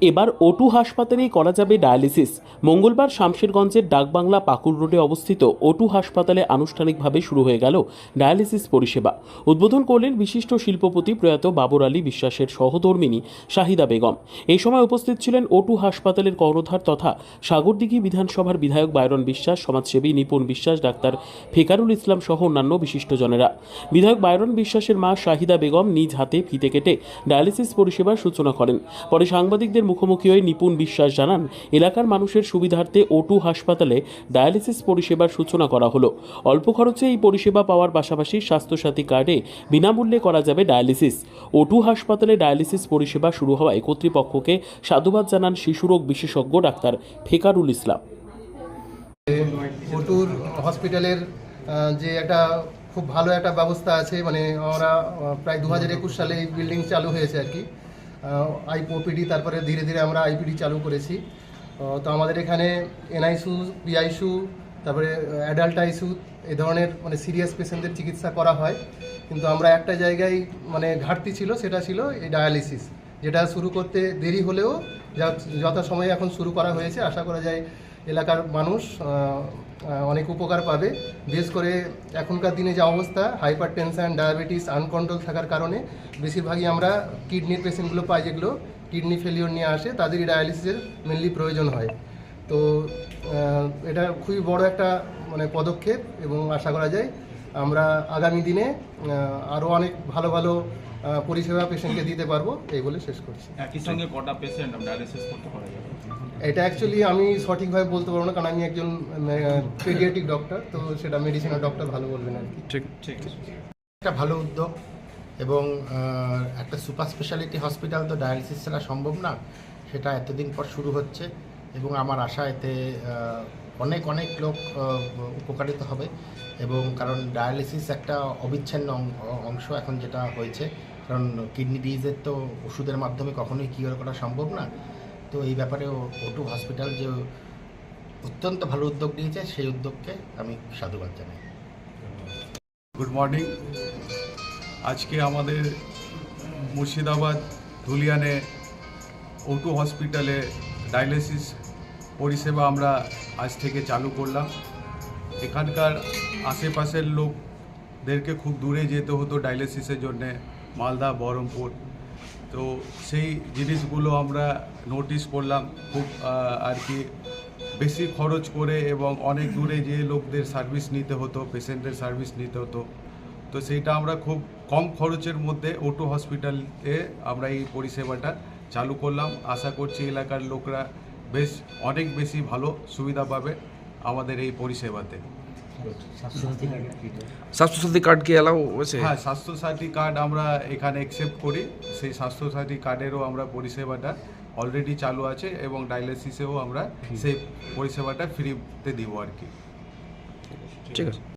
এবার ওটু হাসপাতালেই করা যাবে ডায়ালিসিস। মঙ্গলবার শামশেরগঞ্জের ডাকবাংলা পাকুর রোডে অবস্থিত ওটু হাসপাতালে আনুষ্ঠানিকভাবে শুরু হয়ে গেল ডায়ালিসিস পরিষেবা। উদ্বোধন করলেন বিশিষ্ট শিল্পপতি প্রয়াত বাবর আলী বিশ্বাসের সহধর্মিনী শাহিদা বেগম। এই সময় উপস্থিত ছিলেন ওটু হাসপাতালের কর্ণধার তথা সাগরদিঘি বিধানসভার বিধায়ক বায়রন বিশ্বাস, সমাজসেবী নিপুণ বিশ্বাস, ডাক্তার ফেকারুল ইসলাম সহ অন্যান্য বিশিষ্টজনেরা বিধায়ক বায়রন বিশ্বাসের মা শাহিদা বেগম নিজ হাতে ফিতে কেটে ডায়ালিসিস পরিষেবার সূচনা করেন। পরে সাংবাদিকদের মুখোমুখি হয়ে নিপুণ বিশ্বাস জানান এলাকার মানুষের সুবিধার্থে ওটু হাসপাতালে ডায়ালিসিস পরিষেবার সূচনা করা হলো। অল্প খরচে এই পরিষেবা পাওয়ার পাশাপাশি স্বাস্থ্যসাথী কার্ডে বিনামূল্যে করা যাবে ডায়ালিসিস। ওটু হাসপাতালে ডায়ালিসিস পরিষেবা শুরু হওয়ায় কর্তৃপক্ষকে সাধুবাদ জানান শিশুরোগ বিশেষজ্ঞ ডাক্তার ফেকারুল ইসলাম। ওটুর হসপিটালের যে একটা খুব ভালো একটা ব্যবস্থা আছে মানে আহ, প্রায় দু সালে এই বিল্ডিং চালু হয়েছে আর কি। আই ওপিডি তারপরে ধীরে ধীরে আমরা আইপিডি চালু করেছি। তো আমাদের এখানে এনআইসু পিআইসু তারপরে অ্যাডাল্ট আইসু এ ধরনের মানে সিরিয়াস পেশেন্টদের চিকিৎসা করা হয়। কিন্তু আমরা একটা জায়গায় মানে ঘাটতি ছিল, সেটা ছিল এই ডায়ালিসিস যেটা শুরু করতে দেরি হলেও যা- যথাসময়ে এখন শুরু করা হয়েছে। আশা করা যায় এলাকার মানুষ অনেক উপকার পাবে। বিশেষ করে এখনকার দিনে যা অবস্থা হাইপার টেনশন ডায়াবেটিস আনকন্ট্রোল থাকার কারণে বেশিরভাগই আমরা কিডনির পেশেন্টগুলো পাই যেগুলো কিডনি ফেলিওর নিয়ে আসে, তাদেরই ডায়ালিসিসের মেনলি প্রয়োজন হয়। তো এটা খুবই বড় একটা মানে পদক্ষেপ এবং আশা করা যায় আমরা আগামী দিনে আরও অনেক ভালো ভালো পরিষেবা পেশেন্টকে দিতে পারব এই বলে শেষ করছি। একই সঙ্গে কটা পেশেন্ট ডায়ালিসিস করতে পারা যাবে? এটা অ্যাকচুয়ালি আমি সঠিকভাবে বলতে পারব না কারণ আমি একজন পেডিয়াট্রিক ডক্টর তো সেটা মেডিসিনের ডক্টর ভালো বলবেন আর কি। ঠিক। আছে একটা ভালো উদ্যোগ এবং একটা সুপার স্পেশালিটি হসপিটাল তো ডায়ালিসিস ছাড়া সম্ভব না সেটা এতদিন পর শুরু হচ্ছে এবং আমার আশা এতে অনেক অনেক লোক উপকারিত হবে এবং কারণ ডায়ালিসিস একটা অবিচ্ছিন্ন অংশ এখন যেটা হয়েছে। কারণ কিডনি ডিজিজের তো ওষুধের মাধ্যমে কখনোই কিওর করা সম্ভব না। তো এই ব্যাপারে ওটু হসপিটাল যে অত্যন্ত ভালো উদ্যোগ নিয়েছে, সেই উদ্যোগকে আমি সাধুবাদ জানাই। গুড মর্নিং আজকে আমাদের মুর্শিদাবাদ ধুলিয়ানে ওটু হসপিটালে ডায়ালিসিস পরিষেবা আমরা আজ থেকে চালু করলাম। এখানকার আশেপাশের লোকদেরকে খুব দূরে যেতে হতো ডায়ালিসিসের জন্যে, মালদা, বহরমপুর। তো সেই জিনিসগুলো আমরা নোটিশ করলাম খুব আর কি বেশি খরচ করে এবং অনেক দূরে যে লোকদের সার্ভিস নিতে হতো পেশেন্টের সার্ভিস নিতে হতো। তো সেইটা আমরা খুব কম খরচের মধ্যে ওটু হসপিটালে আমরা এই পরিষেবাটা চালু করলাম। আশা করছি এলাকার লোকরা বেশ অনেক বেশি ভালো সুবিধা পাবে আমাদের এই পরিষেবাতে। স্বাস্থ্যসাথী কার্ড কি? অ্যালাউ আছে হ্যাঁ স্বাস্থ্যসাথী কার্ড আমরা এখানে অ্যাকসেপ্ট করি। সেই স্বাস্থ্যসাথী কার্ডেরও আমরা পরিষেবাটা অলরেডি চালু আছে এবং ডায়ালিসিসেও আমরা সেই পরিষেবাটা ফ্রিতে দিব আর কি। ঠিক আছে।